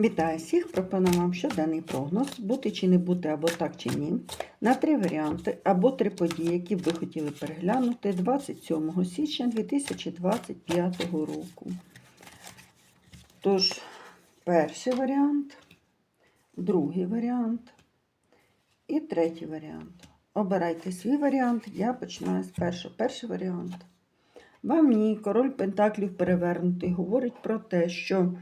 Вітаю всіх! Пропоную вам щоденний прогноз, бути чи не бути, або так чи ні, на три варіанти або три події, які б ви хотіли переглянути 27 січня 2025 року. Тож, перший варіант, другий варіант і третій варіант. Обирайте свій варіант, я починаю з першого. Перший варіант. Вам ні, король Пентаклів перевернутий говорить про те, що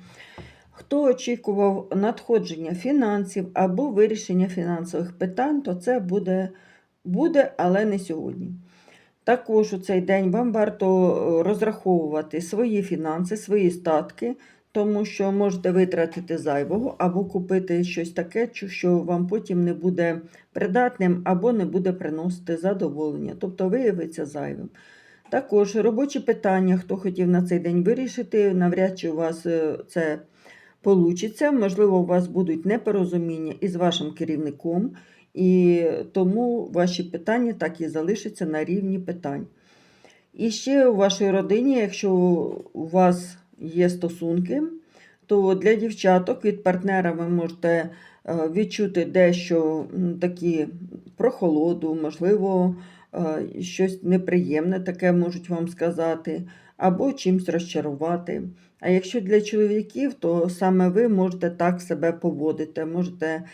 Хто очікував надходження фінансів або вирішення фінансових питань, то це буде, буде, але не сьогодні. Також у цей день вам варто розраховувати свої фінанси, свої статки, тому що можете витратити зайвого або купити щось таке, що вам потім не буде придатним або не буде приносити задоволення, тобто виявиться зайвим. Також робочі питання, хто хотів на цей день вирішити, навряд чи у вас е, це получиться. Можливо, у вас будуть непорозуміння із вашим керівником, і тому ваші питання так і залишаться на рівні питань. І ще у вашій родині, якщо у вас є стосунки, то для дівчаток від партнера ви можете е, відчути дещо такі прохолоду, можливо, е, щось неприємне таке можуть вам сказати, або чимось розчарувати. А якщо для чоловіків, то саме ви можете так себе поводити, можете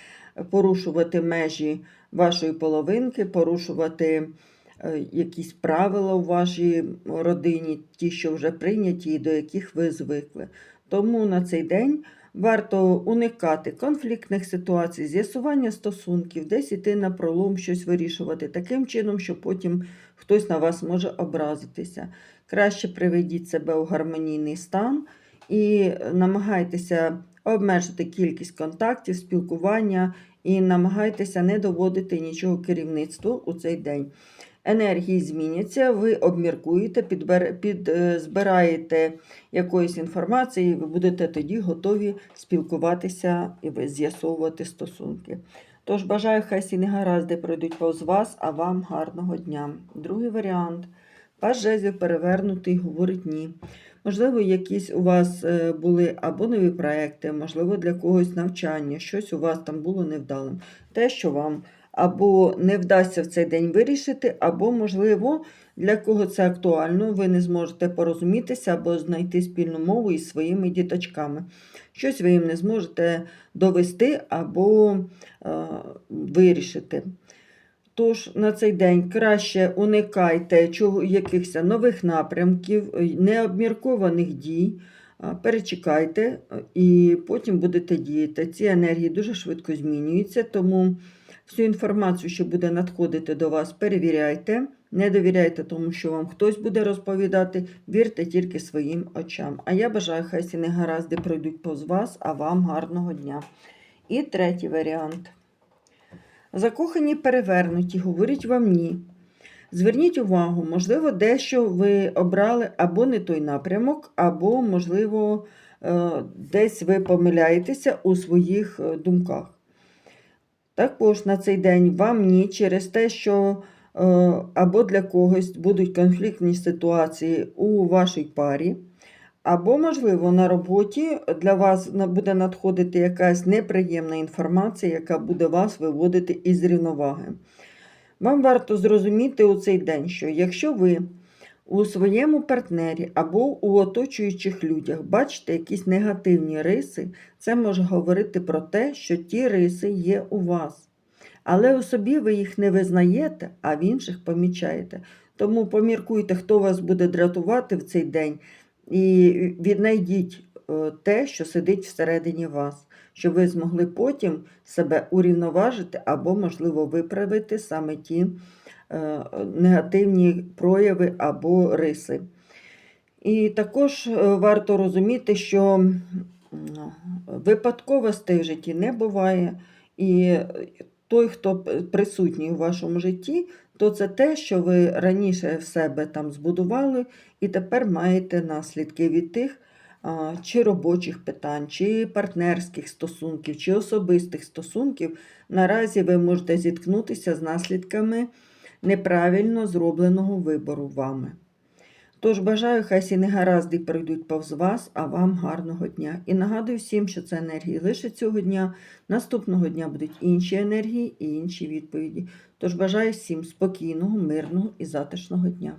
порушувати межі вашої половинки, порушувати е, якісь правила у вашій родині, ті, що вже прийняті і до яких ви звикли. Тому на цей день варто уникати конфліктних ситуацій, з'ясування стосунків, десь іти на пролом, щось вирішувати таким чином, що потім хтось на вас може образитися. Краще приведіть себе у гармонійний стан і намагайтеся обмежити кількість контактів, спілкування і намагайтеся не доводити нічого керівництву у цей день. Енергії зміняться, ви обміркуєте, підбер... підзбираєте якоїсь інформації, ви будете тоді готові спілкуватися і з'ясовувати стосунки. Тож бажаю, хай всі негаразди пройдуть повз вас, а вам гарного дня. Другий варіант. Паж жезлів перевернутий, говорить ні. Можливо, якісь у вас е, були або нові проекти, можливо, для когось навчання, щось у вас там було невдалим. Те, що вам або не вдасться в цей день вирішити, або, можливо, для кого це актуально, ви не зможете порозумітися або знайти спільну мову із своїми діточками. Щось ви їм не зможете довести або е, вирішити. Тож на цей день краще уникайте якихось нових напрямків, е, необміркованих дій, перечекайте е, і потім будете діяти. Ці енергії дуже швидко змінюються, тому всю інформацію, що буде надходити до вас, перевіряйте. Не довіряйте тому, що вам хтось буде розповідати, вірте тільки своїм очам. А я бажаю, хай ці негаразди пройдуть повз вас, а вам гарного дня. І третій варіант. Закохані перевернуті, говорять вам ні. Зверніть увагу, можливо, дещо ви обрали або не той напрямок, або, можливо, е, десь ви помиляєтеся у своїх е, думках. Також на цей день вам ні через те, що е, або для когось будуть конфліктні ситуації у вашій парі. Або, можливо, на роботі для вас буде надходити якась неприємна інформація, яка буде вас виводити із рівноваги. Вам варто зрозуміти у цей день, що якщо ви у своєму партнері або у оточуючих людях бачите якісь негативні риси, це може говорити про те, що ті риси є у вас. Але у собі ви їх не визнаєте, а в інших помічаєте. Тому поміркуйте, хто вас буде дратувати в цей день. І віднайдіть е, те, що сидить всередині вас, щоб ви змогли потім себе урівноважити або, можливо, виправити саме ті е, негативні прояви або риси. І також е, варто розуміти, що випадковостей в житті не буває. І той, хто присутній у вашому житті, то це те, що ви раніше в себе там збудували, і тепер маєте наслідки від тих чи робочих питань, чи партнерських стосунків, чи особистих стосунків. Наразі ви можете зіткнутися з наслідками неправильно зробленого вибору вами. Тож бажаю, хай всі негаразди пройдуть повз вас, а вам гарного дня. І нагадую всім, що це енергії лише цього дня. Наступного дня будуть інші енергії і інші відповіді. Тож бажаю всім спокійного, мирного і затишного дня.